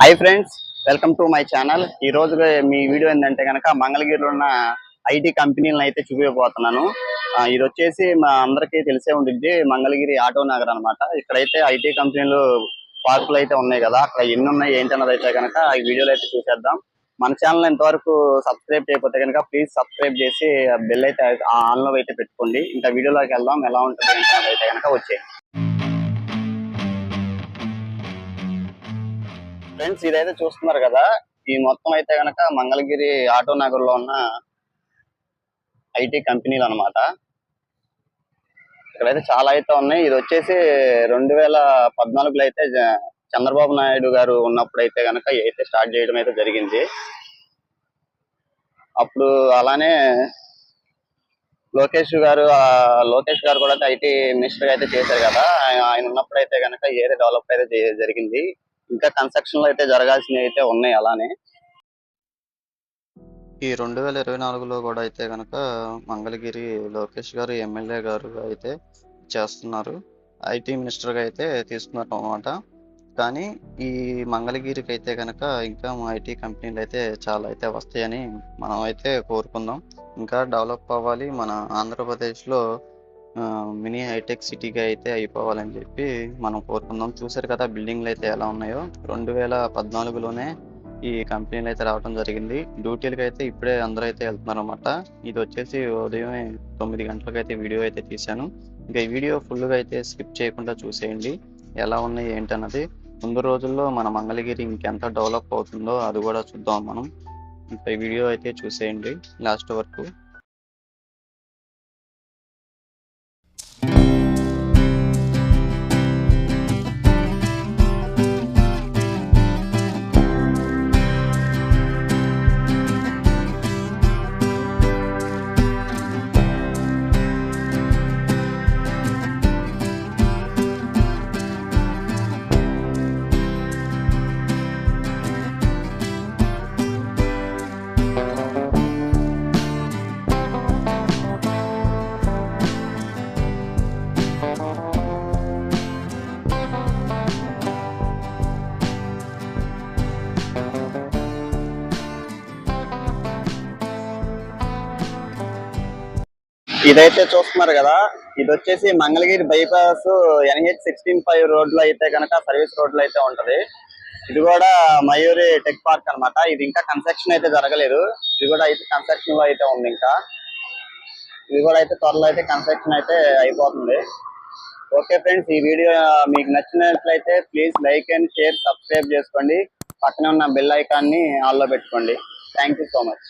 Hi friends welcome to my channel ఈ రోజు మీ video ఏంటంటే కనుక మంగళగిరిలో ఉన్న ఐటీ కంపెనీలను అయితే చూపించబోతున్నాను ఇది వచ్చేసి మా అందరికీ తెలిసే ఉంటుంది మంగళగిరి ఆటో నగర్ అనమాట ఇక్కడైతే ఐటీ కంపెనీలు పార్కులు అయితే ఉన్నాయి కదా అక్కడ ఎన్ని ఉన్నాయి ఏంటన్నది అయితే కనుక ఈ వీడియోలో అయితే చూసేద్దాం. మన ఛానల్ ఎంతవరకు సబ్స్క్రైబ్ చేయకపోతే కనుక ప్లీజ్ సబ్స్క్రైబ్ చేసి బెల్ అయితే ఆన్లో అయితే పెట్టుకోండి. ఇంకా వీడియోలోకి వెళ్దాం ఎలా ఉంటుంది అయితే కనుక వచ్చేయండి. ఫ్రెండ్స్ ఇదైతే చూస్తున్నారు కదా ఈ మొత్తం అయితే గనక మంగళగిరి ఆటో నగర్లో ఉన్న ఐటీ కంపెనీలు అన్నమాట. ఇక్కడైతే చాలా అయితే ఉన్నాయి. ఇది వచ్చేసి రెండు వేల పద్నాలుగులో అయితే చంద్రబాబు నాయుడు గారు ఉన్నప్పుడు అయితే గనక అయితే స్టార్ట్ చేయడం అయితే జరిగింది. అప్పుడు అలానే లోకేష్ గారు లోకేష్ గారు కూడా ఐటీ మినిస్టర్ అయితే చేశారు కదా. ఆయన ఉన్నప్పుడు అయితే గనక ఏరియా డెవలప్ అయితే జరిగింది. ఇంకా కన్స్ట్రక్షన్లో అయితే జరగాల్సినవి అయితే ఉన్నాయి అలానే. ఈ రెండు వేల ఇరవై నాలుగులో కూడా అయితే కనుక మంగళగిరి లోకేష్ గారు ఎమ్మెల్యే గారు అయితే చేస్తున్నారు. ఐటీ మినిస్టర్గా అయితే తీసుకున్నారు అనమాట కానీ ఈ మంగళగిరికి అయితే కనుక ఇంకా ఐటీ కంపెనీలు అయితే చాలా అయితే వస్తాయని మనం అయితే కోరుకుందాం. ఇంకా డెవలప్ అవ్వాలి మన ఆంధ్రప్రదేశ్లో మినీ హైటెక్ సిటీగా అయితే అయిపోవాలని చెప్పి మనం కోరుకుందాం. చూసారు కదా బిల్డింగ్లు అయితే ఎలా ఉన్నాయో. రెండు వేల పద్నాలుగులోనే ఈ కంపెనీలు అయితే రావడం జరిగింది. డ్యూటీలకి అయితే ఇప్పుడే అందరూ అయితే వెళ్తున్నారు అనమాట ఇది వచ్చేసి ఉదయం తొమ్మిది గంటలకు అయితే వీడియో అయితే తీశాను. ఇంకా ఈ వీడియో ఫుల్గా అయితే స్కిప్ చేయకుండా చూసేయండి. ఎలా ఉన్నాయి ఏంటన్నది. ముందు రోజుల్లో మన మంగళగిరి ఇంకెంత డెవలప్ అవుతుందో అది కూడా చూద్దాం మనం. ఇంకా ఈ వీడియో అయితే చూసేయండి. లాస్ట్ వరకు ఇదైతే చూస్తున్నారు కదా ఇది వచ్చేసి Mangalagiri bypass NH sixteen five రోడ్లో అయితే కనుక సర్వీస్ రోడ్లో అయితే ఉంటది. ఇది కూడా మయూరి టెక్ పార్క్ అన్నమాట. ఇది ఇంకా కన్స్ట్రక్షన్ అయితే జరగలేదు. ఇది కూడా అయితే కన్స్ట్రక్షన్లో అయితే ఉంది ఇంకా. ఇది కూడా అయితే త్వరలో అయితే కన్స్ట్రక్షన్ అయితే అయిపోతుంది. ఓకే ఫ్రెండ్స్ ఈ వీడియో మీకు నచ్చినట్లయితే please like and share subscribe చేసుకోండి. పక్కనే ఉన్న బెల్ ఐకాన్ని ఆల్లో పెట్టుకోండి. Thank you so much.